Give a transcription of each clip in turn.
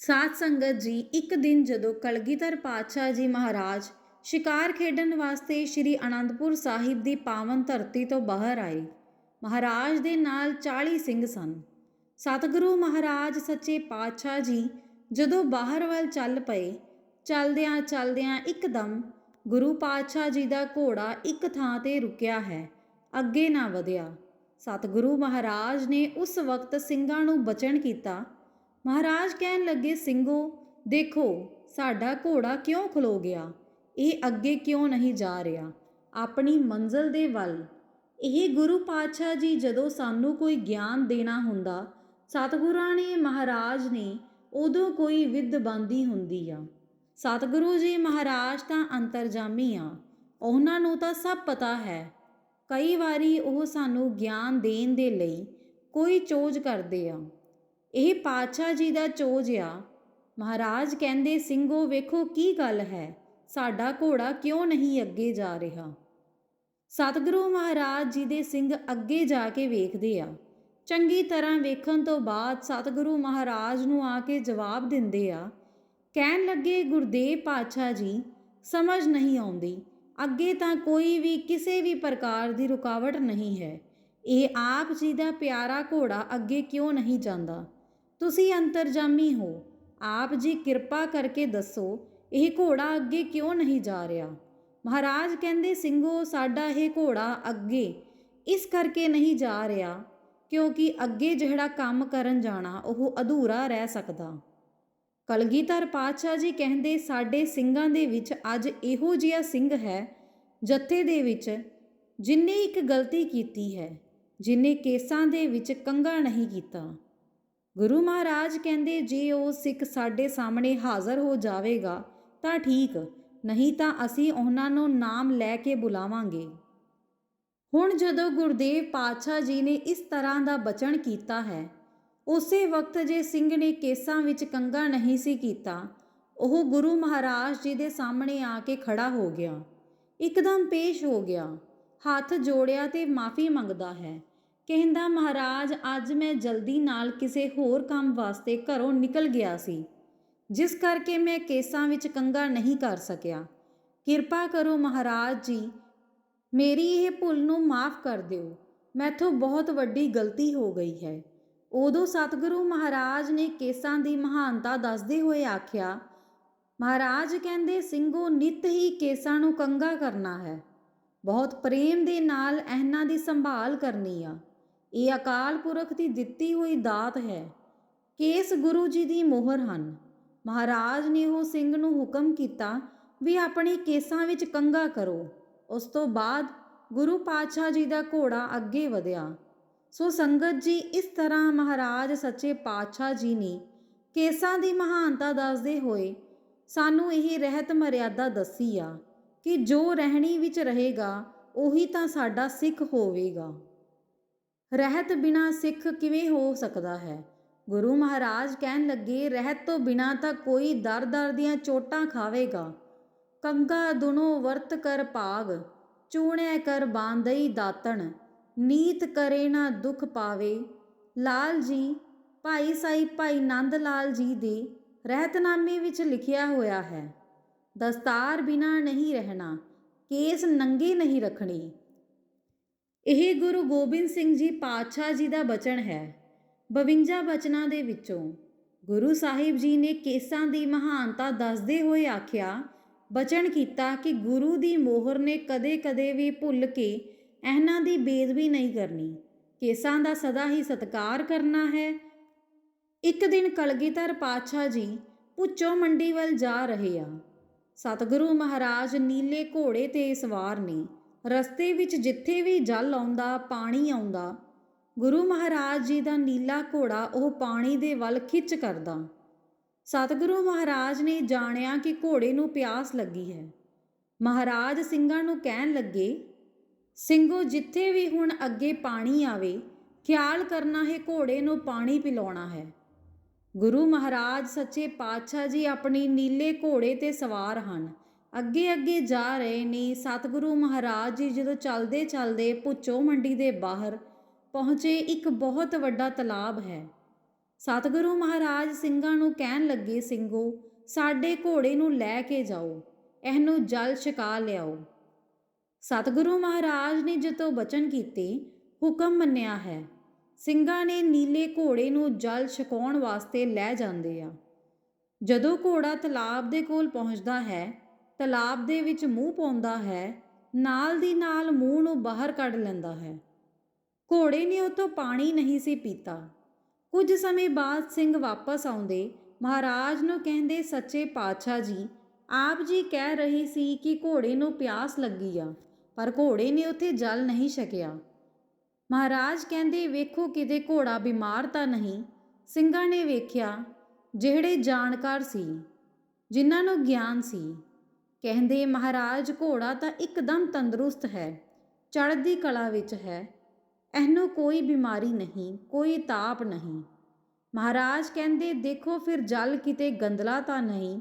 ਸਾਧ ਸੰਗਤ ਜੀ, ਇੱਕ ਦਿਨ ਜਦੋਂ ਕਲਗੀਧਰ ਪਾਤਸ਼ਾਹ ਜੀ ਮਹਾਰਾਜ ਸ਼ਿਕਾਰ ਖੇਡਣ ਵਾਸਤੇ ਸ੍ਰੀ ਅਨੰਦਪੁਰ ਸਾਹਿਬ ਦੀ ਪਾਵਨ ਧਰਤੀ ਤੋਂ ਬਾਹਰ ਆਏ, ਮਹਾਰਾਜ ਦੇ ਨਾਲ 40 ਸਿੰਘ ਸਨ। ਸਤਿਗੁਰੂ ਮਹਾਰਾਜ ਸੱਚੇ ਪਾਤਸ਼ਾਹ ਜੀ ਜਦੋਂ ਬਾਹਰ ਵੱਲ ਚੱਲ ਪਏ, ਚੱਲਦਿਆਂ ਚੱਲਦਿਆਂ ਇੱਕਦਮ ਗੁਰੂ ਪਾਤਸ਼ਾਹ ਜੀ ਦਾ ਘੋੜਾ ਇੱਕ ਥਾਂ ਤੇ ਰੁਕਿਆ ਹੈ, ਅੱਗੇ ਨਾ ਵਧਿਆ। ਸਤਿਗੁਰੂ ਮਹਾਰਾਜ ਨੇ ਉਸ ਵਕਤ ਸਿੰਘਾਂ ਨੂੰ ਬਚਨ ਕੀਤਾ ਮਹਾਰਾਜ ਕਹਿਣ ਲੱਗੇ ਸਿੰਘੋ ਦੇਖੋ, ਸਾਡਾ ਘੋੜਾ ਕਿਉਂ ਖਲੋ ਗਿਆ? ਇਹ ਅੱਗੇ ਕਿਉਂ ਨਹੀਂ ਜਾ ਰਿਹਾ? ਆਪਣੀ ਮੰਜ਼ਲ ਦੇ ਵੱਲ। ਇਹ ਗੁਰੂ ਪਾਤਸ਼ਾਹ ਜੀ ਜਦੋਂ ਸਾਨੂੰ ਕੋਈ ਗਿਆਨ ਦੇਣਾ ਹੁੰਦਾ, ਸਤਿਗੁਰਾਂ ਨੇ, ਮਹਾਰਾਜ ਨੇ ਉਦੋਂ ਕੋਈ ਵਿਦ ਬੰਦੀ ਹੁੰਦੀ ਆ। ਸਤਿਗੁਰੂ ਜੀ ਮਹਾਰਾਜ ਤਾਂ ਅੰਤਰਜਾਮੀ ਆ। ਉਹਨਾਂ ਨੂੰ ਤਾਂ ਸਭ ਪਤਾ ਹੈ। ਕਈ ਵਾਰੀ ਉਹ ਸਾਨੂੰ ਗਿਆਨ ਦੇਣ ਦੇ ਲਈ ਕੋਈ ਚੋਜ ਕਰਦੇ ਆ। ਇਹ ਪਾਤਸ਼ਾਹ ਜੀ ਦਾ ਚੋਜ ਆ। ਮਹਾਰਾਜ ਕਹਿੰਦੇ, ਸਿੰਘੋ, ਵੇਖੋ ਕੀ ਗੱਲ ਹੈ। ਸਾਡਾ ਘੋੜਾ ਕਿਉਂ ਨਹੀਂ ਅੱਗੇ ਜਾ ਰਿਹਾ? ਸਤਿਗੁਰੂ ਮਹਾਰਾਜ ਜੀ ਦੇ ਸਿੰਘ ਅੱਗੇ ਜਾ ਕੇ ਵੇਖਦੇ ਆ। ਚੰਗੀ ਤਰ੍ਹਾਂ ਵੇਖਣ ਤੋਂ ਬਾਅਦ ਸਤਿਗੁਰੂ ਮਹਾਰਾਜ ਨੂੰ ਆ ਕੇ ਜਵਾਬ ਦਿੰਦੇ ਆ। ਕਹਿਣ ਲੱਗੇ, ਗੁਰਦੇਵ ਪਾਤਸ਼ਾਹ ਜੀ, ਸਮਝ ਨਹੀਂ ਆਉਂਦੀ। ਅੱਗੇ ਤਾਂ ਕੋਈ ਵੀ, ਕਿਸੇ ਵੀ ਪ੍ਰਕਾਰ ਦੀ ਰੁਕਾਵਟ ਨਹੀਂ ਹੈ। ਇਹ ਆਪ ਜੀ ਦਾ ਪਿਆਰਾ ਘੋੜਾ ਅੱਗੇ ਕਿਉਂ ਨਹੀਂ ਜਾਂਦਾ? ਤੁਸੀਂ ਅੰਤਰਜਾਮੀ ਹੋ। ਆਪ ਜੀ ਕਿਰਪਾ ਕਰਕੇ ਦੱਸੋ, ਇਹ ਘੋੜਾ ਅੱਗੇ ਕਿਉਂ ਨਹੀਂ ਜਾ ਰਿਹਾ? ਮਹਾਰਾਜ ਕਹਿੰਦੇ ਸਿੰਘੋ ਸਾਡਾ ਇਹ ਘੋੜਾ ਅੱਗੇ ਇਸ ਕਰਕੇ ਨਹੀਂ ਜਾ ਰਿਹਾ, ਕਿਉਂਕਿ ਅੱਗੇ ਜਿਹੜਾ ਕੰਮ ਕਰਨ ਜਾਣਾ, ਉਹ ਅਧੂਰਾ ਰਹਿ ਸਕਦਾ। ਕਲਗੀਧਰ ਪਾਤਸ਼ਾਹ ਜੀ ਕਹਿੰਦੇ, ਸਾਡੇ ਸਿੰਘਾਂ ਦੇ ਵਿੱਚ ਅੱਜ ਇਹੋ ਜਿਹਾ ਸਿੰਘ ਹੈ, ਜੱਥੇ ਦੇ ਵਿੱਚ, ਜਿਨੇ ਇੱਕ ਗਲਤੀ ਕੀਤੀ ਹੈ, ਜਿਨੇ ਕੇਸਾਂ ਦੇ ਵਿੱਚ ਕੰਗਾ ਨਹੀਂ ਕੀਤਾ। ਗੁਰੂ ਮਹਾਰਾਜ ਕਹਿੰਦੇ, ਜੇ ਉਹ ਸਿੱਖ ਸਾਡੇ ਸਾਹਮਣੇ ਹਾਜ਼ਰ ਹੋ ਜਾਵੇਗਾ, ਤਾਂ ਠੀਕ, ਨਹੀਂ ਤਾਂ ਅਸੀਂ ਉਹਨਾਂ ਨੂੰ ਨਾਮ ਲੈ ਕੇ ਬੁਲਾਵਾਂਗੇ। ਹੁਣ ਜਦੋਂ ਗੁਰਦੇਵ ਪਾਤਸ਼ਾਹ ਜੀ ਨੇ ਇਸ ਤਰ੍ਹਾਂ ਦਾ ਬਚਨ ਕੀਤਾ ਹੈ, ਉਸੇ ਵਕਤ ਜੇ ਸਿੰਘ ਨੇ ਕੇਸਾਂ ਵਿੱਚ ਕੰਗਾ ਨਹੀਂ ਸੀ ਕੀਤਾ, ਉਹ ਗੁਰੂ ਮਹਾਰਾਜ ਜੀ ਦੇ ਸਾਹਮਣੇ ਆ ਕੇ ਖੜਾ ਹੋ ਗਿਆ। ਇੱਕਦਮ ਪੇਸ਼ ਹੋ ਗਿਆ। ਹੱਥ ਜੋੜਿਆ ਤੇ ਮਾਫੀ ਮੰਗਦਾ ਹੈ। ਕਹਿੰਦਾ, ਮਹਾਰਾਜ, ਅੱਜ ਮੈਂ ਜਲਦੀ ਨਾਲ ਕਿਸੇ ਹੋਰ ਕੰਮ ਵਾਸਤੇ ਘਰੋਂ ਨਿਕਲ ਗਿਆ ਸੀ, ਜਿਸ ਕਰਕੇ ਮੈਂ ਕੇਸਾਂ ਵਿੱਚ ਕੰਗਾ ਨਹੀਂ ਕਰ ਸਕਿਆ। ਕਿਰਪਾ ਕਰੋ ਮਹਾਰਾਜ ਜੀ, ਮੇਰੀ ਇਹ ਭੁੱਲ ਨੂੰ ਮਾਫ ਕਰ ਦਿਓ। ਮੈਥੋਂ ਬਹੁਤ ਵੱਡੀ ਗਲਤੀ ਹੋ ਗਈ ਹੈ। ਉਦੋਂ ਸਤਿਗੁਰੂ ਮਹਾਰਾਜ ਨੇ ਕੇਸਾਂ ਦੀ ਮਹਾਨਤਾ ਦੱਸਦੇ ਹੋਏ ਆਖਿਆ, ਮਹਾਰਾਜ ਕਹਿੰਦੇ, ਸਿੰਘੋ, ਨਿਤ ਹੀ ਕੇਸਾਂ ਨੂੰ ਕੰਗਾ ਕਰਨਾ ਹੈ। ਬਹੁਤ ਪ੍ਰੇਮ ਦੇ ਨਾਲ ਇਹਨਾਂ ਦੀ ਸੰਭਾਲ ਕਰਨੀ ਆ। ਇਹ ਅਕਾਲ ਪੁਰਖ ਦੀ ਦਿੱਤੀ ਹੋਈ ਦਾਤ ਹੈ। ਕੇਸ ਗੁਰੂ ਜੀ ਦੀ ਮੋਹਰ ਹਨ। ਮਹਾਰਾਜ ਨੇ ਉਹ ਸਿੰਘ ਨੂੰ ਹੁਕਮ ਕੀਤਾ ਵੀ ਆਪਣੇ ਕੇਸਾਂ ਵਿੱਚ ਕੰਗਾ ਕਰੋ। ਉਸ ਤੋਂ ਬਾਅਦ ਗੁਰੂ ਪਾਤਸ਼ਾਹ ਜੀ ਦਾ ਘੋੜਾ ਅੱਗੇ ਵਧਿਆ। ਸੋ ਸੰਗਤ ਜੀ, ਇਸ ਤਰ੍ਹਾਂ ਮਹਾਰਾਜ ਸੱਚੇ ਪਾਤਸ਼ਾਹ ਜੀ ਨੇ ਕੇਸਾਂ ਦੀ ਮਹਾਨਤਾ ਦੱਸਦੇ ਹੋਏ ਸਾਨੂੰ ਇਹ ਰਹਿਤ ਮਰਿਆਦਾ ਦੱਸੀ ਆ ਕਿ ਜੋ ਰਹਿਣੀ ਵਿੱਚ ਰਹੇਗਾ, ਉਹੀ ਤਾਂ ਸਾਡਾ ਸਿੱਖ ਹੋਵੇਗਾ। ਰਹਿਤ ਬਿਨਾ ਸਿੱਖ ਕਿਵੇਂ ਹੋ ਸਕਦਾ ਹੈ? ਗੁਰੂ ਮਹਾਰਾਜ ਕਹਿਣ ਲੱਗੇ, ਰਹਿਤ ਤੋਂ ਬਿਨਾ ਤਾਂ ਕੋਈ ਦਰ-ਦਰ ਦੀਆਂ ਚੋਟਾਂ ਖਾਵੇਗਾ। ਕੰਗਾ ਦੁਨੋ ਵਰਤ ਕਰ ਭਾਗ ਚੂਣੈ ਕਰ ਬਾਂਦਈ ਦਾਤਣ। ਨੀਤ ਕਰੇ ਨਾ ਦੁਖ ਪਾਵੇ। ਲਾਲ ਜੀ, ਭਾਈ ਸਾਈ, ਭਾਈ ਨੰਦ ਲਾਲ ਜੀ ਦੇ ਰਹਿਤਨਾਮੇ ਵਿੱਚ ਲਿਖਿਆ ਹੋਇਆ ਹੈ, ਦਸਤਾਰ ਬਿਨਾ ਨਹੀਂ ਰਹਿਣਾ, ਕੇਸ ਨੰਗੇ ਨਹੀਂ ਰੱਖਣੇ। ਇਹ ਗੁਰੂ ਗੋਬਿੰਦ ਸਿੰਘ ਜੀ ਪਾਤਸ਼ਾਹ ਜੀ ਦਾ ਬਚਨ ਹੈ। 52 ਬਚਨਾਂ ਦੇ ਵਿੱਚੋਂ ਗੁਰੂ ਸਾਹਿਬ ਜੀ ਨੇ ਕੇਸਾਂ ਦੀ ਮਹਾਨਤਾ ਦੱਸਦੇ ਹੋਏ ਆਖਿਆ, ਬਚਨ ਕੀਤਾ ਕਿ ਗੁਰੂ ਦੀ ਮੋਹਰ ਨੇ ਕਦੇ-ਕਦੇ ਵੀ ਭੁੱਲ ਕੇ ਇਹਨਾਂ ਦੀ ਬੇਦਬੀ ਨਹੀਂ ਕਰਨੀ। ਕੇਸਾਂ ਦਾ ਸਦਾ ਹੀ ਸਤਕਾਰ ਕਰਨਾ ਹੈ। ਇੱਕ ਦਿਨ ਕਲਗੀਧਰ ਪਾਤਸ਼ਾਹ ਜੀ ਪੁੱਚੋ ਮੰਡੀ ਵੱਲ ਜਾ ਰਹੇ ਆ। ਸਤਿਗੁਰੂ ਮਹਾਰਾਜ ਨੀਲੇ ਘੋੜੇ ਤੇ ਸਵਾਰ ਨੇ। ਰਸਤੇ ਵਿੱਚ ਜਿੱਥੇ ਵੀ ਜਲ ਆਉਂਦਾ, ਪਾਣੀ ਆਉਂਦਾ, ਗੁਰੂ ਮਹਾਰਾਜ ਜੀ ਦਾ ਨੀਲਾ ਘੋੜਾ ਉਹ ਪਾਣੀ ਦੇ ਵੱਲ ਖਿੱਚ ਕਰਦਾ। ਸਤਿਗੁਰੂ ਮਹਾਰਾਜ ਨੇ ਜਾਣਿਆ ਕਿ ਘੋੜੇ ਨੂੰ ਪਿਆਸ ਲੱਗੀ ਹੈ। ਮਹਾਰਾਜ ਸਿੰਘਾਂ ਨੂੰ ਕਹਿਣ ਲੱਗੇ, ਸਿੰਘੋ, ਜਿੱਥੇ ਵੀ ਹੁਣ ਅੱਗੇ ਪਾਣੀ ਆਵੇ, ਖਿਆਲ ਕਰਨਾ ਹੈ ਘੋੜੇ ਨੂੰ ਪਾਣੀ ਪਿਲਾਉਣਾ ਹੈ। ਗੁਰੂ ਮਹਾਰਾਜ ਸੱਚੇ ਪਾਤਸ਼ਾਹ ਜੀ ਆਪਣੀ ਨੀਲੇ ਘੋੜੇ ਤੇ ਸਵਾਰ ਹਨ। ਅੱਗੇ ਅੱਗੇ ਜਾ ਰਹੇ ਨੇ ਸਤਿਗੁਰੂ ਮਹਾਰਾਜ ਜੀ ਜਦੋਂ ਚੱਲਦੇ ਚੱਲਦੇ ਪੁੱਚੋ ਮੰਡੀ ਦੇ ਬਾਹਰ ਪਹੁੰਚੇ, ਇੱਕ ਬਹੁਤ ਵੱਡਾ ਤਲਾਬ ਹੈ। ਸਤਿਗੁਰੂ ਮਹਾਰਾਜ ਸਿੰਘਾਂ ਨੂੰ ਕਹਿਣ ਲੱਗੇ, ਸਿੰਘੋ, ਸਾਡੇ ਘੋੜੇ ਨੂੰ ਲੈ ਕੇ ਜਾਓ, ਇਹਨੂੰ ਜਲ ਛਕਾ ਲਿਆਓ। ਸਤਿਗੁਰੂ ਮਹਾਰਾਜ ਨੇ ਜਦੋਂ ਬਚਨ ਕੀਤੇ, ਹੁਕਮ ਮੰਨਿਆ ਹੈ, ਸਿੰਘਾਂ ਨੇ ਨੀਲੇ ਘੋੜੇ ਨੂੰ ਜਲ ਛਕਾਉਣ ਵਾਸਤੇ ਲੈ ਜਾਂਦੇ ਆ। ਜਦੋਂ ਘੋੜਾ ਤਲਾਬ ਦੇ ਕੋਲ ਪਹੁੰਚਦਾ ਹੈ ਤਲਾਬ ਦੇ ਵਿੱਚ ਮੂੰਹ ਪਾਉਂਦਾ ਹੈ, ਨਾਲ ਦੀ ਨਾਲ ਮੂੰਹ ਨੂੰ ਬਾਹਰ ਕੱਢ ਲੈਂਦਾ ਹੈ। ਘੋੜੇ ਨੇ ਉਹ ਪਾਣੀ ਨਹੀਂ ਸੀ ਪੀਤਾ। ਕੁਝ ਸਮੇਂ ਬਾਅਦ ਸਿੰਘ ਵਾਪਸ ਆਉਂਦੇ, ਮਹਾਰਾਜ ਨੂੰ ਕਹਿੰਦੇ, ਸੱਚੇ ਪਾਤਸ਼ਾਹ ਜੀ, ਆਪ ਜੀ ਕਹਿ ਰਹੇ ਸੀ ਕਿ ਘੋੜੇ ਨੂੰ ਪਿਆਸ ਲੱਗੀ ਆ, ਪਰ ਘੋੜੇ ਨੇ ਉੱਥੇ ਜਲ ਨਹੀਂ ਛਕਿਆ। ਮਹਾਰਾਜ ਕਹਿੰਦੇ, ਵੇਖੋ ਕਿਤੇ ਘੋੜਾ ਬਿਮਾਰ ਤਾਂ ਨਹੀਂ? ਸਿੰਘਾਂ ਨੇ ਵੇਖਿਆ, ਜਿਹੜੇ ਜਾਣਕਾਰ ਸੀ, ਜਿਨ੍ਹਾਂ ਨੂੰ ਗਿਆਨ ਸੀ। ਕਹਿੰਦੇ, ਮਹਾਰਾਜ, ਘੋੜਾ ਤਾਂ ਇੱਕਦਮ ਤੰਦਰੁਸਤ ਹੈ, ਚੜ੍ਹਦੀ ਕਲਾ ਵਿੱਚ ਹੈ, ਇਹਨੂੰ ਕੋਈ ਬਿਮਾਰੀ ਨਹੀਂ, ਕੋਈ ਤਾਪ ਨਹੀਂ। ਮਹਾਰਾਜ ਕਹਿੰਦੇ, ਦੇਖੋ ਫਿਰ ਜਲ ਕਿਤੇ ਗੰਦਲਾ ਤਾਂ ਨਹੀਂ,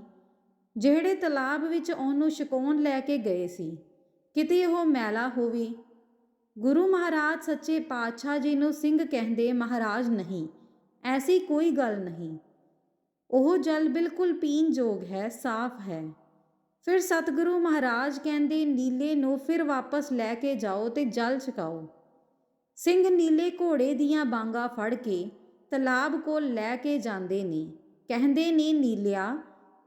ਜਿਹੜੇ ਤਲਾਬ ਵਿੱਚ ਉਹਨੂੰ ਛਕਾਉਣ ਲੈ ਕੇ ਗਏ ਸੀ, ਕਿਤੇ ਉਹ ਮੈਲਾ ਹੋਵੇ? ਗੁਰੂ ਮਹਾਰਾਜ ਸੱਚੇ ਪਾਤਸ਼ਾਹ ਜੀ ਨੂੰ ਸਿੰਘ ਕਹਿੰਦੇ, ਮਹਾਰਾਜ, ਨਹੀਂ, ਐਸੀ ਕੋਈ ਗੱਲ ਨਹੀਂ। ਉਹ ਜਲ ਬਿਲਕੁਲ ਪੀਣ ਯੋਗ ਹੈ, ਸਾਫ਼ ਹੈ। ਫਿਰ ਸਤਿਗੁਰੂ ਮਹਾਰਾਜ ਕਹਿੰਦੇ, ਨੀਲੇ ਨੂੰ ਫਿਰ ਵਾਪਸ ਲੈ ਕੇ ਜਾਓ ਤੇ ਜਲ ਛਕਾਓ। ਸਿੰਘ ਨੀਲੇ ਘੋੜੇ ਦੀਆਂ ਬਾਂਗਾ ਫੜ ਕੇ ਤਲਾਬ ਕੋਲ ਲੈ ਕੇ ਜਾਂਦੇ ਨੇ। ਕਹਿੰਦੇ ਨੇ, ਨੀਲਿਆ,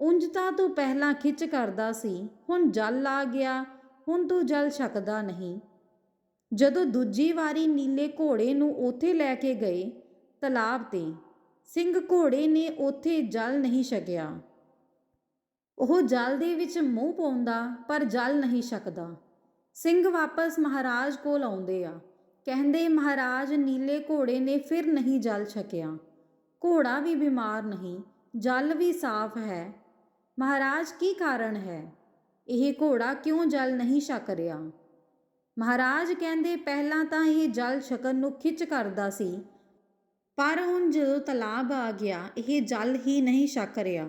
ਉਂਝ ਤਾਂ ਤੂੰ ਪਹਿਲਾਂ ਖਿੱਚ ਕਰਦਾ ਸੀ, ਹੁਣ ਜਲ ਆ ਗਿਆ, ਹੁਣ ਤੂੰ ਜਲ ਛਕਦਾ ਨਹੀਂ। ਜਦੋਂ ਦੂਜੀ ਵਾਰੀ ਨੀਲੇ ਘੋੜੇ ਨੂੰ ਉੱਥੇ ਲੈ ਕੇ ਗਏ ਤਲਾਬ ਤੇ, ਸਿੰਘ ਘੋੜੇ ਨੇ ਉੱਥੇ ਜਲ ਨਹੀਂ ਛਕਿਆ। ਉਹ ਜਲ ਦੇ ਵਿੱਚ ਮੂੰਹ ਪਾਉਂਦਾ, ਪਰ ਜਲ ਨਹੀਂ ਛਕਦਾ ਸਿੰਘ ਵਾਪਸ ਮਹਾਰਾਜ ਕੋਲ ਆਉਂਦੇ ਆ। ਕਹਿੰਦੇ, ਮਹਾਰਾਜ, ਨੀਲੇ ਘੋੜੇ ਨੇ ਫਿਰ ਨਹੀਂ ਜਲ ਛਕਿਆ। ਘੋੜਾ ਵੀ ਬਿਮਾਰ ਨਹੀਂ, ਜਲ ਵੀ ਸਾਫ਼ ਹੈ। ਮਹਾਰਾਜ, ਕੀ ਕਾਰਨ ਹੈ? ਇਹ ਘੋੜਾ ਕਿਉਂ ਜਲ ਨਹੀਂ ਛਕ ਰਿਹਾ? ਮਹਾਰਾਜ ਕਹਿੰਦੇ, ਪਹਿਲਾਂ ਤਾਂ ਇਹ ਜਲ ਛਕਣ ਨੂੰ ਖਿੱਚ ਕਰਦਾ ਸੀ, ਪਰ ਹੁਣ ਜਦੋਂ ਤਲਾਬ ਆ ਗਿਆ, ਇਹ ਜਲ ਹੀ ਨਹੀਂ ਛਕ ਰਿਹਾ।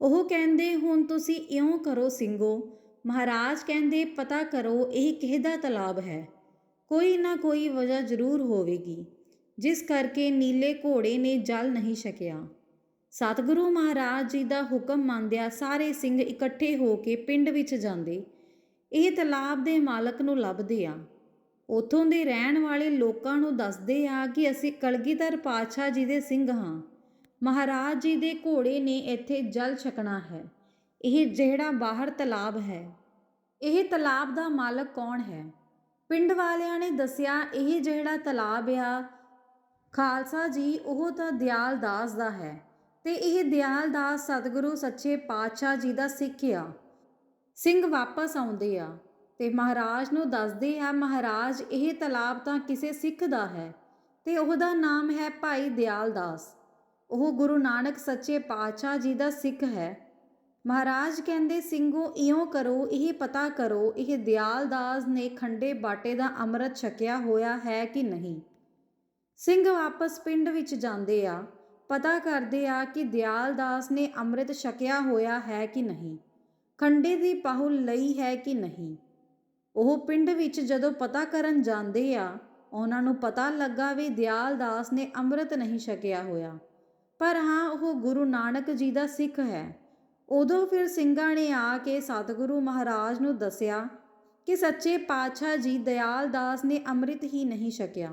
ਉਹ ਕਹਿੰਦੇ, ਹੁਣ ਤੁਸੀਂ ਇਉਂ ਕਰੋ ਸਿੰਘੋ। ਮਹਾਰਾਜ ਕਹਿੰਦੇ, ਪਤਾ ਕਰੋ, ਇਹ ਕਿਹਦਾ ਤਲਾਬ ਹੈ। ਕੋਈ ਨਾ ਕੋਈ ਵਜ੍ਹਾ ਜ਼ਰੂਰ ਹੋਵੇਗੀ। ਜਿਸ ਕਰਕੇ ਨੀਲੇ ਘੋੜੇ ਨੇ ਜਲ ਨਹੀਂ ਛਕਿਆ। ਸਤਿਗੁਰੂ ਮਹਾਰਾਜ ਜੀ ਦਾ ਹੁਕਮ ਮੰਨਦਿਆਂ ਸਾਰੇ ਸਿੰਘ ਇਕੱਠੇ ਹੋ ਕੇ ਪਿੰਡ ਵਿੱਚ ਜਾਂਦੇ। ਇਹ ਤਲਾਬ ਦੇ ਮਾਲਕ ਨੂੰ ਲੱਭਦੇ ਆ। ਉਥੋਂ ਦੇ ਰਹਿਣ ਵਾਲੇ ਲੋਕਾਂ ਨੂੰ ਦੱਸਦੇ ਆ ਕਿ ਅਸੀਂ ਕਲਗੀਧਰ ਪਾਤਸ਼ਾਹ ਜੀ ਦੇ ਸਿੰਘ ਹਾਂ। ਮਹਾਰਾਜ ਜੀ ਦੇ ਘੋੜੇ ਨੇ ਇੱਥੇ ਜਲ ਛਕਣਾ ਹੈ। ਇਹ ਜਿਹੜਾ ਬਾਹਰ ਤਲਾਬ ਹੈ, ਇਹ ਤਲਾਬ ਦਾ ਮਾਲਕ ਕੌਣ ਹੈ? ਪਿੰਡ ਵਾਲਿਆਂ ਨੇ ਦੱਸਿਆ, ਇਹ ਜਿਹੜਾ ਤਲਾਬ ਆ, ਖਾਲਸਾ ਜੀ, ਉਹ ਤਾਂ ਦਿਆਲ ਦਾਸ ਦਾ ਹੈ। ਤੇ ਇਹ ਦਿਆਲ ਦਾਸ ਸਤਿਗੁਰੂ ਸੱਚੇ ਪਾਤਸ਼ਾਹ ਜੀ ਦਾ ਸਿੱਖ ਆ। ਸਿੰਘ ਵਾਪਸ ਆਉਂਦੇ ਆ ਤੇ ਮਹਾਰਾਜ ਨੂੰ ਦੱਸਦੇ ਆ, ਮਹਾਰਾਜ, ਇਹ ਤਲਾਬ ਤਾਂ ਕਿਸੇ ਸਿੱਖ ਦਾ ਹੈ ਤੇ ਉਹਦਾ ਨਾਮ ਹੈ ਭਾਈ ਦਿਆਲ ਦਾਸ। ਉਹ ਗੁਰੂ ਨਾਨਕ ਸੱਚੇ ਪਾਤਸ਼ਾਹ ਜੀ ਦਾ ਸਿੱਖ ਹੈ। ਮਹਾਰਾਜ ਕਹਿੰਦੇ, ਸਿੰਘੋ, ਇਉਂ ਕਰੋ, ਇਹ ਪਤਾ ਕਰੋ, ਇਹ ਦਿਆਲ ਦਾਸ ਨੇ ਖੰਡੇ ਬਾਟੇ ਦਾ ਅੰਮ੍ਰਿਤ ਛਕਿਆ ਹੋਇਆ ਹੈ ਕਿ ਨਹੀਂ? ਸਿੰਘ ਵਾਪਸ ਪਿੰਡ ਵਿੱਚ ਜਾਂਦੇ ਆ। ਪਤਾ ਕਰਦੇ ਆ ਕਿ ਦਿਆਲ ਦਾਸ ਨੇ ਅੰਮ੍ਰਿਤ ਛਕਿਆ ਹੋਇਆ ਹੈ ਕਿ ਨਹੀਂ। ਖੰਡੇ ਦੀ ਪਾਹੁਲ ਲਈ ਹੈ ਕਿ ਨਹੀਂ? ਉਹ ਪਿੰਡ ਵਿੱਚ ਜਦੋਂ ਪਤਾ ਕਰਨ ਜਾਂਦੇ ਆ, ਉਹਨਾਂ ਨੂੰ ਪਤਾ ਲੱਗਾ ਵੀ ਦਿਆਲ ਦਾਸ ਨੇ ਅੰਮ੍ਰਿਤ ਨਹੀਂ ਛਕਿਆ ਹੋਇਆ। ਪਰ ਹਾਂ, ਉਹ ਗੁਰੂ ਨਾਨਕ ਜੀ ਦਾ ਸਿੱਖ ਹੈ। ਉਦੋਂ ਫਿਰ ਸਿੰਘਾਂ ਨੇ ਆ ਕੇ ਸਤਿਗੁਰੂ ਮਹਾਰਾਜ ਨੂੰ ਦੱਸਿਆ ਕਿ ਸੱਚੇ ਪਾਤਸ਼ਾਹ ਜੀ ਦਿਆਲ ਦਾਸ ਨੇ ਅੰਮ੍ਰਿਤ ਹੀ ਨਹੀਂ ਛਕਿਆ।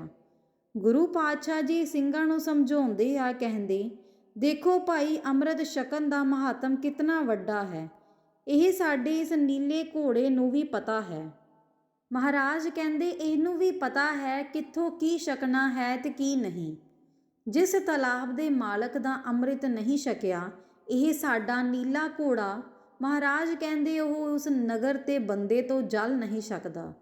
ਗੁਰੂ ਪਾਤਸ਼ਾਹ ਜੀ ਸਿੰਘਾਂ ਨੂੰ ਸਮਝਾਉਂਦੇ ਆ, ਕਹਿੰਦੇ, ਦੇਖੋ ਭਾਈ, ਅੰਮ੍ਰਿਤ ਛਕਣ ਦਾ ਮਹਾਤਮ ਕਿੰਨਾ ਵੱਡਾ ਹੈ। ਇਹ ਸਾਡੇ ਇਸ ਨੀਲੇ ਘੋੜੇ ਨੂੰ ਵੀ ਪਤਾ ਹੈ ਮਹਾਰਾਜ ਕਹਿੰਦੇ, ਇਹਨੂੰ ਵੀ ਪਤਾ ਹੈ ਕਿੱਥੋਂ ਕੀ ਛਕਣਾ ਹੈ ਤੇ ਕੀ ਨਹੀਂ। ਜਿਸ ਤਲਾਬ ਦੇ ਮਾਲਕ ਦਾ ਅੰਮ੍ਰਿਤ ਨਹੀਂ ਛਕਿਆ, ਇਹ ਸਾਡਾ ਨੀਲਾ ਘੋੜਾ, ਮਹਾਰਾਜ ਕਹਿੰਦੇ ਉਹ ਉਸ ਨਗਰ ਤੇ ਬੰਦੇ ਤੋਂ ਜਲ ਨਹੀਂ ਛਕਦਾ।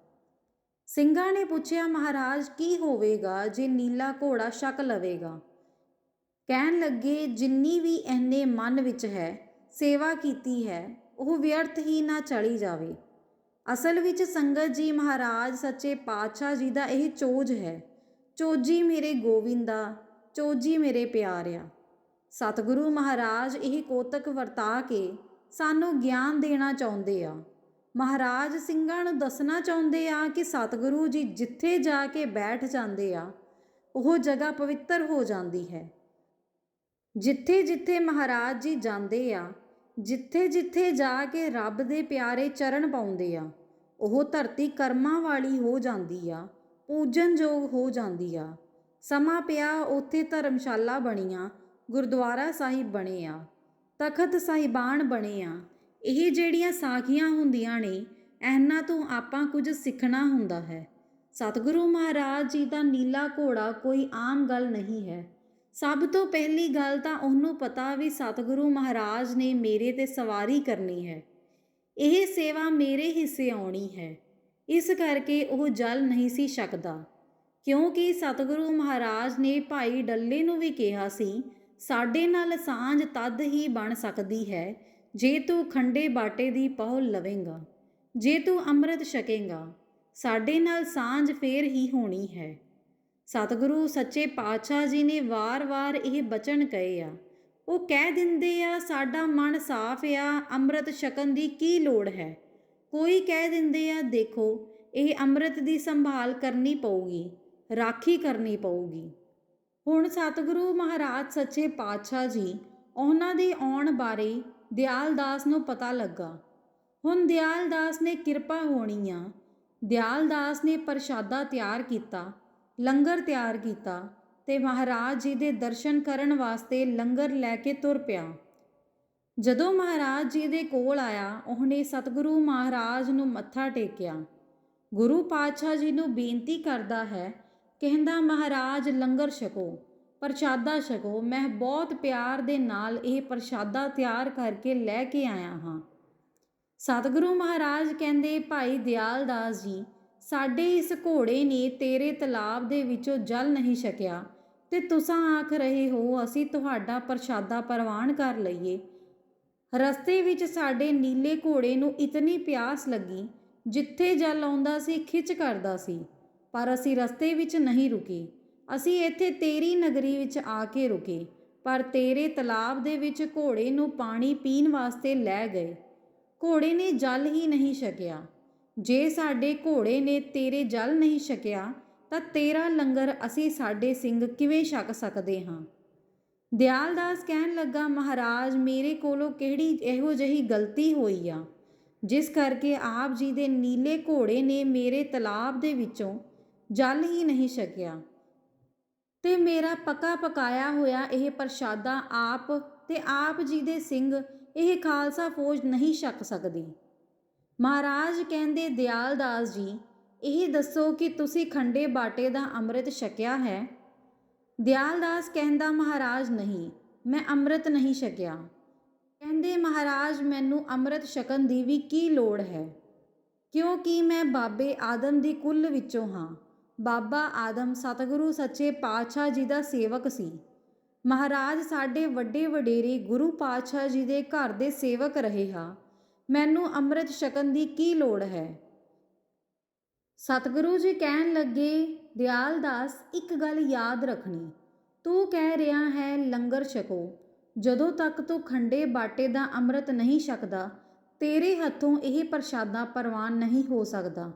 ਸਿੰਘਾਂ ਨੇ ਪੁੱਛਿਆ, ਮਹਾਰਾਜ, ਕੀ ਹੋਵੇਗਾ ਜੇ ਨੀਲਾ ਘੋੜਾ ਛਕ ਲਵੇਗਾ? ਕਹਿਣ ਲੱਗੇ, ਜਿੰਨੀ ਵੀ ਇਹਨੇ ਮਨ ਵਿੱਚ ਹੈ, ਸੇਵਾ ਕੀਤੀ ਹੈ, ਉਹ ਵਿਅਰਥ ਹੀ ਨਾ ਚਲੀ ਜਾਵੇ। ਅਸਲ ਵਿੱਚ ਸੰਗਤ ਜੀ, ਮਹਾਰਾਜ, ਸੱਚੇ ਪਾਤਸ਼ਾਹ ਜੀ ਦਾ ਇਹ ਚੋਜ ਹੈ। ਚੋਜੀ ਮੇਰੇ ਗੋਵਿੰਦਾ ਚੋਜੀ ਮੇਰੇ ਪਿਆਰਿਆ। ਸਤਿਗੁਰੂ ਮਹਾਰਾਜ ਇਹ ਕੋਤਕ ਵਰਤਾ ਕੇ ਸਾਨੂੰ ਗਿਆਨ ਦੇਣਾ ਚਾਹੁੰਦੇ ਆ। ਮਹਾਰਾਜ ਸਿੰਘਾਂ ਨੂੰ ਦੱਸਣਾ ਚਾਹੁੰਦੇ ਆ ਕਿ ਸਤਿਗੁਰੂ ਜੀ ਜਿੱਥੇ ਜਾ ਕੇ ਬੈਠ ਜਾਂਦੇ ਆ, ਉਹ ਜਗ੍ਹਾ ਪਵਿੱਤਰ ਹੋ ਜਾਂਦੀ ਹੈ। ਜਿੱਥੇ ਜਿੱਥੇ ਮਹਾਰਾਜ ਜੀ ਜਾਂਦੇ ਆ, ਜਿੱਥੇ ਜਿੱਥੇ ਜਾ ਕੇ ਰੱਬ ਦੇ ਪਿਆਰੇ ਚਰਨ ਪਾਉਂਦੇ ਆ, ਉਹ ਧਰਤੀ ਕਰਮਾਂ ਵਾਲੀ ਹੋ ਜਾਂਦੀ ਆ ਪੂਜਨਯੋਗ ਹੋ ਜਾਂਦੀ ਆ। ਸਮਾਂ ਪਿਆ ਉੱਥੇ ਧਰਮਸ਼ਾਲਾ ਬਣੀਆਂ, ਗੁਰਦੁਆਰਾ ਸਾਹਿਬ ਬਣੇ ਆ, ਤਖਤ ਸਾਹਿਬਾਨ ਬਣੇ ਆ। ਇਹ ਜਿਹੜੀਆਂ ਸਾਖੀਆਂ ਹੁੰਦੀਆਂ ਨੇ, ਇਹਨਾਂ ਤੋਂ ਆਪਾਂ ਕੁਝ ਸਿੱਖਣਾ ਹੁੰਦਾ ਹੈ। ਸਤਿਗੁਰੂ ਮਹਾਰਾਜ ਜੀ ਦਾ ਨੀਲਾ ਘੋੜਾ ਕੋਈ ਆਮ ਗੱਲ ਨਹੀਂ ਹੈ। ਸਭ ਤੋਂ ਪਹਿਲੀ ਗੱਲ ਤਾਂ ਉਹਨੂੰ ਪਤਾ ਵੀ ਸਤਿਗੁਰੂ ਮਹਾਰਾਜ ਨੇ ਮੇਰੇ ਤੇ ਸਵਾਰੀ ਕਰਨੀ ਹੈ। ਇਹ ਸੇਵਾ ਮੇਰੇ ਹਿੱਸੇ ਆਉਣੀ ਹੈ। ਇਸ ਕਰਕੇ ਉਹ ਜਲ ਨਹੀਂ ਸੀ ਸਕਦਾ। ਕਿਉਂਕਿ ਸਤਿਗੁਰੂ ਮਹਾਰਾਜ ਨੇ ਭਾਈ ਡੱਲੇ ਨੂੰ ਵੀ ਕਿਹਾ ਸੀ, ਸਾਡੇ ਨਾਲ ਸਾਂਝ ਤਦ ਹੀ ਬਣ ਸਕਦੀ ਹੈ, ਜੇ ਤੂੰ ਖੰਡੇ ਬਾਟੇ ਦੀ ਪਹੁਲ ਲਵੇਂਗਾ, ਜੇ ਤੂੰ ਅੰਮ੍ਰਿਤ ਛਕੇਂਗਾ, ਸਾਡੇ ਨਾਲ ਸਾਂਝ ਫੇਰ ਹੀ ਹੋਣੀ ਹੈ ਸਤਿਗੁਰੂ ਸੱਚੇ ਪਾਤਸ਼ਾਹ ਜੀ ਨੇ ਵਾਰ-ਵਾਰ ਇਹ ਬਚਨ ਕਹੇ ਆ, ਉਹ ਕਹਿ ਦਿੰਦੇ ਆ, ਸਾਡਾ ਮਨ ਸਾਫ਼ ਆ, ਅੰਮ੍ਰਿਤ ਛਕਣ ਦੀ ਕੀ ਲੋੜ ਹੈ ਕੋਈ ਕਹਿ ਦਿੰਦੇ ਆ, ਦੇਖੋ, ਇਹ ਅੰਮ੍ਰਿਤ ਦੀ ਸੰਭਾਲ ਕਰਨੀ ਪਊਗੀ। ਰਾਖੀ ਕਰਨੀ ਪਊਗੀ। ਹੁਣ ਸਤਿਗੁਰੂ ਮਹਾਰਾਜ ਸੱਚੇ ਪਾਤਸ਼ਾਹ ਜੀ ਉਹਨਾਂ ਦੇ ਆਉਣ ਬਾਰੇ ਦਿਆਲਦਾਸ ਨੂੰ ਪਤਾ ਲੱਗਾ। ਹੁਣ ਦਿਆਲਦਾਸ ਨੇ ਕਿਰਪਾ ਹੋਣੀ ਆ। ਦਿਆਲਦਾਸ ਨੇ ਪ੍ਰਸ਼ਾਦਾ ਤਿਆਰ ਕੀਤਾ, ਲੰਗਰ ਤਿਆਰ ਕੀਤਾ ਤੇ ਮਹਾਰਾਜ ਜੀ ਦੇ ਦਰਸ਼ਨ ਕਰਨ ਵਾਸਤੇ ਲੰਗਰ ਲੈ ਕੇ ਤੁਰ ਪਿਆ। ਜਦੋਂ ਮਹਾਰਾਜ ਜੀ ਦੇ ਕੋਲ ਆਇਆ, ਉਹਨੇ ਸਤਿਗੁਰੂ ਮਹਾਰਾਜ ਨੂੰ ਮੱਥਾ ਟੇਕਿਆ। ਗੁਰੂ ਪਾਤਸ਼ਾਹ ਜੀ ਨੂੰ ਬੇਨਤੀ ਕਰਦਾ ਹੈ ਕਹਿੰਦਾ, ਮਹਾਰਾਜ, ਲੰਗਰ ਛਕੋ, ਪ੍ਰਸ਼ਾਦਾ ਛਕੋ, ਮੈਂ ਬਹੁਤ ਪਿਆਰ ਦੇ ਨਾਲ ਇਹ ਪ੍ਰਸ਼ਾਦਾ ਤਿਆਰ ਕਰਕੇ ਲੈ ਕੇ ਆਇਆ ਹਾਂ। ਸਤਿਗੁਰੂ ਮਹਾਰਾਜ ਕਹਿੰਦੇ, ਭਾਈ ਦਿਆਲਦਾਸ ਜੀ, ਸਾਡੇ ਇਸ ਘੋੜੇ ਨੇ ਤੇਰੇ ਤਲਾਬ ਦੇ ਵਿੱਚੋਂ ਜਲ ਨਹੀਂ ਛਕਿਆ ਤੇ ਤੁਸੀਂ ਆਖ ਰਹੇ ਹੋ, ਅਸੀਂ ਤੁਹਾਡਾ ਪ੍ਰਸ਼ਾਦਾ ਪ੍ਰਵਾਨ ਕਰ ਲਈਏ। ਰਸਤੇ ਵਿੱਚ ਸਾਡੇ ਨੀਲੇ ਘੋੜੇ ਨੂੰ ਇਤਨੀ ਪਿਆਸ ਲੱਗੀ, ਜਿੱਥੇ ਜਲ ਆਉਂਦਾ ਸੀ, ਖਿੱਚ ਕਰਦਾ ਸੀ। ਪਰ ਅਸੀਂ ਰਸਤੇ ਵਿੱਚ ਨਹੀਂ ਰੁਕੇ। ਅਸੀਂ ਇੱਥੇ ਤੇਰੀ ਨਗਰੀ ਵਿੱਚ ਆ ਕੇ ਰੁਕੇ, ਪਰ ਤੇਰੇ ਤਲਾਬ ਦੇ ਵਿੱਚ ਘੋੜੇ ਨੂੰ ਪਾਣੀ ਪੀਣ ਵਾਸਤੇ ਲੈ ਗਏ। ਘੋੜੇ ਨੇ ਜਲ ਹੀ ਨਹੀਂ ਛਕਿਆ। ਜੇ ਸਾਡੇ ਘੋੜੇ ਨੇ ਤੇਰੇ ਜਲ ਨਹੀਂ ਛਕਿਆ, ਤਾਂ ਤੇਰਾ ਲੰਗਰ ਅਸੀਂ ਸਾਡੇ ਸਿੰਘ ਕਿਵੇਂ ਛਕ ਸਕਦੇ ਹਾਂ? ਦਿਆਲਦਾਸ ਕਹਿਣ ਲੱਗਾ, ਮਹਾਰਾਜ, ਮੇਰੇ ਕੋਲੋਂ ਕਿਹੜੀ ਇਹੋ ਜਿਹੀ ਗਲਤੀ ਹੋਈ ਆ? ਜਿਸ ਕਰਕੇ ਆਪ ਜੀ ਦੇ ਨੀਲੇ ਘੋੜੇ ਨੇ ਮੇਰੇ ਤਲਾਬ ਦੇ ਵਿੱਚੋਂ ਜਲ ਹੀ ਨਹੀਂ ਛਕਿਆ। ਤੇ ਮੇਰਾ ਪਕਾ ਪਕਾਇਆ ਹੋਇਆ ਇਹ ਪ੍ਰਸ਼ਾਦਾ ਆਪ ਤੇ ਆਪ ਜੀ ਦੇ ਸਿੰਘ ਇਹ ਖਾਲਸਾ ਫੌਜ ਨਹੀਂ ਛਕ ਸਕਦੀ। ਮਹਾਰਾਜ ਕਹਿੰਦੇ ਦਿਆਲਦਾਸ ਜੀ, ਇਹ ਦੱਸੋ ਕਿ ਤੁਸੀਂ ਖੰਡੇ ਬਾਟੇ ਦਾ ਅੰਮ੍ਰਿਤ ਛਕਿਆ ਹੈ? ਦਿਆਲਦਾਸ ਕਹਿੰਦਾ, ਮਹਾਰਾਜ ਨਹੀਂ, ਮੈਂ ਅੰਮ੍ਰਿਤ ਨਹੀਂ ਛਕਿਆ। ਕਹਿੰਦੇ, ਮਹਾਰਾਜ, ਮੈਨੂੰ ਅੰਮ੍ਰਿਤ ਛਕਣ ਦੀ ਵੀ ਕੀ ਲੋੜ ਹੈ? ਕਿਉਂਕਿ ਮੈਂ ਬਾਬੇ ਆਦਮ ਦੀ ਕੁੱਲ ਵਿੱਚੋਂ ਹਾਂ। ਬਾਬਾ ਆਦਮ ਸਤਿਗੁਰੂ ਸੱਚੇ ਪਾਤਸ਼ਾਹ ਜੀ ਦਾ ਸੇਵਕ ਸੀ। ਮਹਾਰਾਜ ਸਾਡੇ ਵੱਡੇ ਵਡੇਰੇ ਗੁਰੂ ਪਾਤਸ਼ਾਹ ਜੀ ਦੇ ਘਰ ਦੇ ਸੇਵਕ ਰਹੇ ਹਾਂ। ਮੈਨੂੰ ਅੰਮ੍ਰਿਤ ਛਕਣ ਦੀ ਕੀ ਲੋੜ ਹੈ? ਸਤਿਗੁਰੂ ਜੀ ਕਹਿਣ ਲੱਗੇ, ਦਿਆਲਦਾਸ, ਇੱਕ ਗੱਲ ਯਾਦ ਰੱਖਣੀ। ਤੂੰ ਕਹਿ ਰਿਹਾ ਹੈ, ਲੰਗਰ ਛਕੋ। ਜਦੋਂ ਤੱਕ ਤੂੰ ਖੰਡੇ ਬਾਟੇ ਦਾ ਅੰਮ੍ਰਿਤ ਨਹੀਂ ਛਕਦਾ, ਤੇਰੇ ਹੱਥੋਂ ਇਹ ਪ੍ਰਸ਼ਾਦਾ ਪ੍ਰਵਾਨ ਨਹੀਂ ਹੋ ਸਕਦਾ।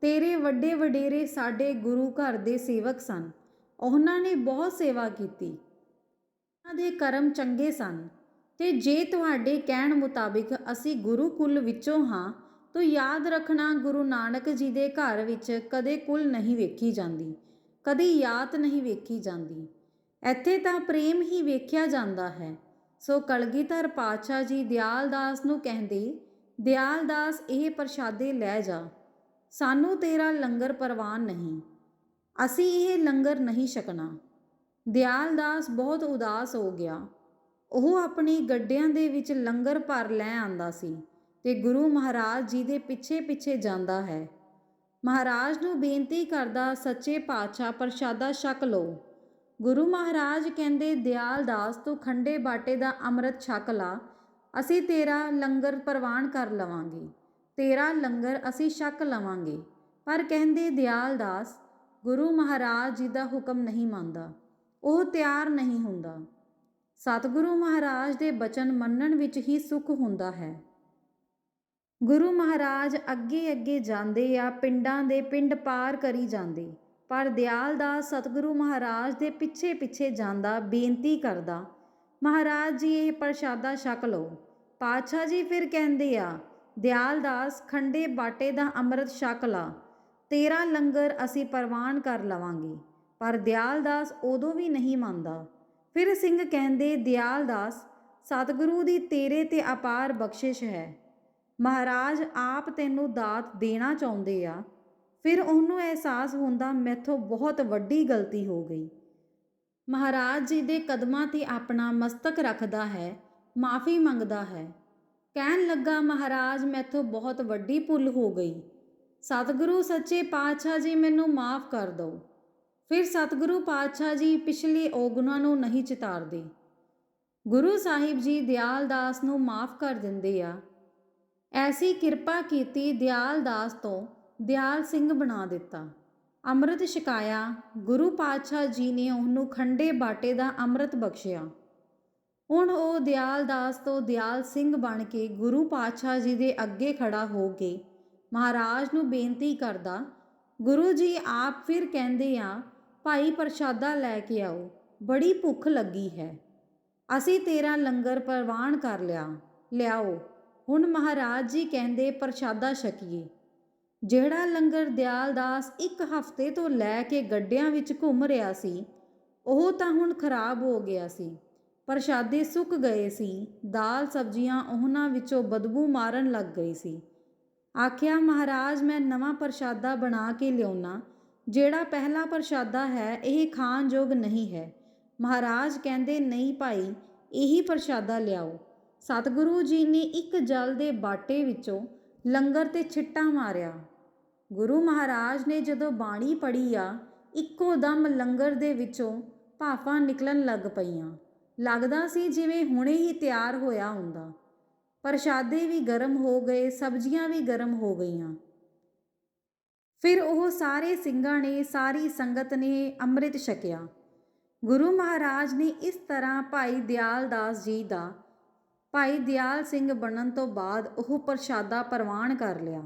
ਤੇਰੇ ਵੱਡੇ ਵਡੇਰੇ ਸਾਡੇ ਗੁਰੂ ਘਰ ਦੇ ਸੇਵਕ ਸਨ। ਉਹਨਾਂ ਨੇ ਬਹੁਤ ਸੇਵਾ ਕੀਤੀ। ਉਹਨਾਂ ਦੇ ਕਰਮ ਚੰਗੇ ਸਨ। ਤੇ ਜੇ ਤੁਹਾਡੇ ਕਹਿਣ ਮੁਤਾਬਿਕ ਅਸੀਂ ਗੁਰੂ ਕੁਲ ਵਿੱਚੋਂ ਹਾਂ, ਤਾਂ ਯਾਦ ਰੱਖਣਾ ਗੁਰੂ ਨਾਨਕ ਜੀ ਦੇ ਘਰ ਵਿੱਚ ਕਦੇ ਕੁਲ ਨਹੀਂ ਵੇਖੀ ਜਾਂਦੀ, ਕਦੇ ਯਾਤ ਨਹੀਂ ਵੇਖੀ ਜਾਂਦੀ। ਇੱਥੇ ਤਾਂ ਪ੍ਰੇਮ ਹੀ ਵੇਖਿਆ ਜਾਂਦਾ ਹੈ। ਸੋ ਕਲਗੀਧਰ ਪਾਤਸ਼ਾਹ ਜੀ ਦਿਆਲਦਾਸ ਨੂੰ ਕਹਿੰਦੇ, ਦਿਆਲਦਾਸ, ਇਹ ਪ੍ਰਸ਼ਾਦੇ ਲੈ ਜਾ। ਸਾਨੂੰ ਤੇਰਾ ਲੰਗਰ ਪ੍ਰਵਾਨ ਨਹੀਂ। ਅਸੀਂ ਇਹ ਲੰਗਰ ਨਹੀਂ ਛਕਣਾ। ਦਿਆਲ ਦਾਸ ਬਹੁਤ ਉਦਾਸ ਹੋ ਗਿਆ। ਉਹ ਆਪਣੀ ਗੱਡਿਆਂ ਦੇ ਵਿੱਚ ਲੰਗਰ ਭਰ ਲੈ ਆਂਦਾ ਸੀ ਤੇ ਗੁਰੂ ਮਹਾਰਾਜ ਜੀ ਦੇ ਪਿੱਛੇ ਪਿੱਛੇ ਜਾਂਦਾ ਹੈ। ਮਹਾਰਾਜ ਨੂੰ ਬੇਨਤੀ ਕਰਦਾ, ਸੱਚੇ ਪਾਤਸ਼ਾਹ, ਪ੍ਰਸ਼ਾਦਾ ਛਕ ਲਓ। ਗੁਰੂ ਮਹਾਰਾਜ ਕਹਿੰਦੇ ਦਿਆਲਦਾਸ ਤੂੰ ਖੰਡੇ ਬਾਟੇ ਦਾ ਅੰਮ੍ਰਿਤ ਛਕ ਲਾ। ਅਸੀਂ ਤੇਰਾ ਲੰਗਰ ਪ੍ਰਵਾਨ ਕਰ ਲਵਾਂਗੇ। ਤੇਰਾ ਲੰਗਰ ਅਸੀਂ ਛਕ ਲਵਾਂਗੇ। ਪਰ ਕਹਿੰਦੇ ਦਿਆਲਦਾਸ ਗੁਰੂ ਮਹਾਰਾਜ ਜੀ ਦਾ ਹੁਕਮ ਨਹੀਂ ਮੰਨਦਾ, ਉਹ ਤਿਆਰ ਨਹੀਂ ਹੁੰਦਾ। ਸਤਿਗੁਰੂ ਮਹਾਰਾਜ ਦੇ ਬਚਨ ਮੰਨਣ ਵਿੱਚ ਹੀ ਸੁੱਖ ਹੁੰਦਾ ਹੈ। ਗੁਰੂ ਮਹਾਰਾਜ ਅੱਗੇ ਅੱਗੇ ਜਾਂਦੇ ਆ, ਪਿੰਡਾਂ ਦੇ ਪਿੰਡ ਪਾਰ ਕਰੀ ਜਾਂਦੇ। ਪਰ ਦਿਆਲਦਾਸ ਸਤਿਗੁਰੂ ਮਹਾਰਾਜ ਦੇ ਪਿੱਛੇ ਪਿੱਛੇ ਜਾਂਦਾ, ਬੇਨਤੀ ਕਰਦਾ, ਮਹਾਰਾਜ ਜੀ, ਇਹ ਪ੍ਰਸ਼ਾਦਾ ਛਕ ਲਓ। ਪਾਤਸ਼ਾਹ ਜੀ ਫਿਰ ਕਹਿੰਦੇ ਆ ਦਿਆਲਦਾਸ ਖੰਡੇ ਬਾਟੇ ਦਾ ਅੰਮ੍ਰਿਤ ਛਕ ਲਾ, ਤੇਰਾ ਲੰਗਰ ਅਸੀਂ ਪ੍ਰਵਾਨ ਕਰ ਲਵਾਂਗੇ। ਪਰ ਦਿਆਲਦਾਸ ਉਦੋਂ ਵੀ ਨਹੀਂ ਮੰਨਦਾ। ਫਿਰ ਸਿੰਘ ਕਹਿੰਦੇ ਦਿਆਲਦਾਸ ਸਤਿਗੁਰੂ ਦੀ ਤੇਰੇ ਤੇ ਅਪਾਰ ਬਖਸ਼ਿਸ਼ ਹੈ। ਮਹਾਰਾਜ ਆਪ ਤੈਨੂੰ ਦਾਤ ਦੇਣਾ ਚਾਹੁੰਦੇ ਆ। ਫਿਰ ਉਹਨੂੰ ਅਹਿਸਾਸ ਹੁੰਦਾ ਮੈਥੋਂ ਬਹੁਤ ਵੱਡੀ ਗਲਤੀ ਹੋ ਗਈ। ਮਹਾਰਾਜ ਜੀ ਦੇ ਕਦਮਾਂ ਤੇ ਆਪਣਾ ਮਸਤਕ ਰੱਖਦਾ ਹੈ, ਮਾਫੀ ਮੰਗਦਾ ਹੈ। ਕਹਿਣ ਲੱਗਾ, ਮਹਾਰਾਜ, ਮੈਥੋਂ ਬਹੁਤ ਵੱਡੀ ਭੁੱਲ ਹੋ ਗਈ। ਸਤਿਗੁਰੂ ਸੱਚੇ ਪਾਤਸ਼ਾਹ ਜੀ ਮੈਨੂੰ ਮਾਫ ਕਰ ਦਿਓ। ਫਿਰ ਸਤਿਗੁਰੂ ਪਾਤਸ਼ਾਹ ਜੀ ਪਿਛਲੇ ਔਗੁਣਾਂ ਨੂੰ ਨਹੀਂ ਚਿਤਾਰਦੇ। ਗੁਰੂ ਸਾਹਿਬ ਜੀ ਦਿਆਲ ਦਾਸ ਨੂੰ ਮਾਫ ਕਰ ਦਿੰਦੇ ਆ। ਐਸੀ ਕਿਰਪਾ ਕੀਤੀ ਦਿਆਲ ਦਾਸ ਤੋਂ ਦਿਆਲ ਸਿੰਘ ਬਣਾ ਦਿੱਤਾ। ਅੰਮ੍ਰਿਤ ਛਕਾਇਆ, ਗੁਰੂ ਪਾਤਸ਼ਾਹ ਜੀ ਨੇ ਉਹਨੂੰ ਖੰਡੇ ਬਾਟੇ ਦਾ ਅੰਮ੍ਰਿਤ ਬਖਸ਼ਿਆ। ਹੁਣ ਉਹ ਦਿਆਲਦਾਸ ਤੋਂ ਦਿਆਲ ਸਿੰਘ ਬਣ ਕੇ ਗੁਰੂ ਪਾਤਸ਼ਾਹ ਜੀ ਦੇ ਅੱਗੇ ਖੜਾ ਹੋ ਕੇ ਮਹਾਰਾਜ ਨੂੰ ਬੇਨਤੀ ਕਰਦਾ, ਗੁਰੂ ਜੀ, ਆਪ ਫਿਰ ਕਹਿੰਦੇ ਆ, ਭਾਈ ਪ੍ਰਸ਼ਾਦਾ ਲੈ ਕੇ ਆਓ, ਬੜੀ ਭੁੱਖ ਲੱਗੀ ਹੈ। ਅਸੀਂ ਤੇਰਾ ਲੰਗਰ ਪ੍ਰਵਾਨ ਕਰ ਲਿਆ, ਲਿਆਓ। ਹੁਣ ਮਹਾਰਾਜ ਜੀ ਕਹਿੰਦੇ, ਪ੍ਰਸ਼ਾਦਾ ਛਕੀਏ। ਜਿਹੜਾ ਲੰਗਰ ਦਿਆਲਦਾਸ ਇੱਕ ਹਫ਼ਤੇ ਤੋਂ ਲੈ ਕੇ ਗੱਡਿਆਂ ਵਿੱਚ ਘੁੰਮ ਰਿਹਾ ਸੀ, ਉਹ ਤਾਂ ਹੁਣ ਖਰਾਬ ਹੋ ਗਿਆ ਸੀ। ਪ੍ਰਸ਼ਾਦੇ ਸੁੱਕ ਗਏ ਸੀ। ਦਾਲ ਸਬਜ਼ੀਆਂ ਉਹਨਾਂ ਵਿੱਚੋਂ ਬਦਬੂ ਮਾਰਨ ਲੱਗ ਗਈ ਸੀ। ਆਖਿਆ, ਮਹਾਰਾਜ, ਮੈਂ ਨਵਾਂ ਪ੍ਰਸ਼ਾਦਾ ਬਣਾ ਕੇ ਲਿਆਉਣਾ ਜਿਹੜਾ ਪਹਿਲਾ ਪ੍ਰਸ਼ਾਦਾ ਹੈ, ਇਹ ਖਾਣ ਯੋਗ ਨਹੀਂ ਹੈ। ਮਹਾਰਾਜ ਕਹਿੰਦੇ, ਨਹੀਂ ਭਾਈ, ਇਹੀ ਪ੍ਰਸ਼ਾਦਾ ਲਿਆਓ। ਸਤਿਗੁਰੂ ਜੀ ਨੇ ਇੱਕ ਜਲ ਦੇ ਬਾਟੇ ਵਿੱਚੋਂ ਲੰਗਰ ਤੇ ਛਿੱਟਾ ਮਾਰਿਆ। ਗੁਰੂ ਮਹਾਰਾਜ ਨੇ ਜਦੋਂ ਬਾਣੀ ਪੜ੍ਹੀ ਆ, ਇੱਕੋ ਦਮ ਲੰਗਰ ਦੇ ਵਿੱਚੋਂ ਭਾਫਾਂ ਨਿਕਲਣ ਲੱਗ ਪਈਆਂ। ਲੱਗਦਾ ਸੀ ਜਿਵੇਂ ਹੁਣੇ ਹੀ ਤਿਆਰ ਹੋਇਆ ਹੁੰਦਾ। ਪ੍ਰਸ਼ਾਦੇ ਵੀ ਗਰਮ ਹੋ ਗਏ, ਸਬਜ਼ੀਆਂ ਵੀ ਗਰਮ ਹੋ ਗਈਆਂ। ਫਿਰ ਉਹ ਸਾਰੇ ਸਿੰਘਾਂ ਨੇ, ਸਾਰੀ ਸੰਗਤ ਨੇ ਅੰਮ੍ਰਿਤ ਛਕਿਆ। ਗੁਰੂ ਮਹਾਰਾਜ ਨੇ ਇਸ ਤਰ੍ਹਾਂ ਭਾਈ ਦਿਆਲ ਦਾਸ ਜੀ ਦਾ, ਭਾਈ ਦਿਆਲ ਸਿੰਘ ਬਣਨ ਤੋਂ ਬਾਅਦ ਉਹ ਪ੍ਰਸ਼ਾਦਾ ਪ੍ਰਵਾਨ ਕਰ ਲਿਆ।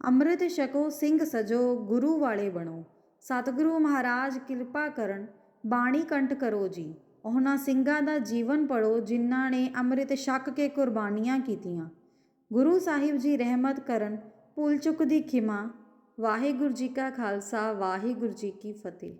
ਅੰਮ੍ਰਿਤ ਛਕੋ, ਸਿੰਘ ਸਜੋ, ਗੁਰੂ ਵਾਲੇ ਬਣੋ। ਸਤਿਗੁਰੂ ਮਹਾਰਾਜ, ਕਿਰਪਾ ਕਰਨ, ਬਾਣੀ ਕੰਠ ਕਰੋ ਜੀ। ਉਹਨਾਂ ਸਿੰਘਾਂ ਦਾ ਜੀਵਨ ਪੜੋ ਜਿਨ੍ਹਾਂ ਨੇ ਅੰਮ੍ਰਿਤ ਛਕ ਕੇ ਕੁਰਬਾਨੀਆਂ ਕੀਤੀਆਂ। ਗੁਰੂ ਸਾਹਿਬ ਜੀ ਰਹਿਮਤ ਕਰਨ, ਭੁੱਲ ਚੁੱਕ ਦੀ ਖਿਮਾ। ਵਾਹਿਗੁਰੂ ਜੀ ਕਾ ਖਾਲਸਾ, ਵਾਹਿਗੁਰੂ ਜੀ ਕੀ ਫਤਿਹ।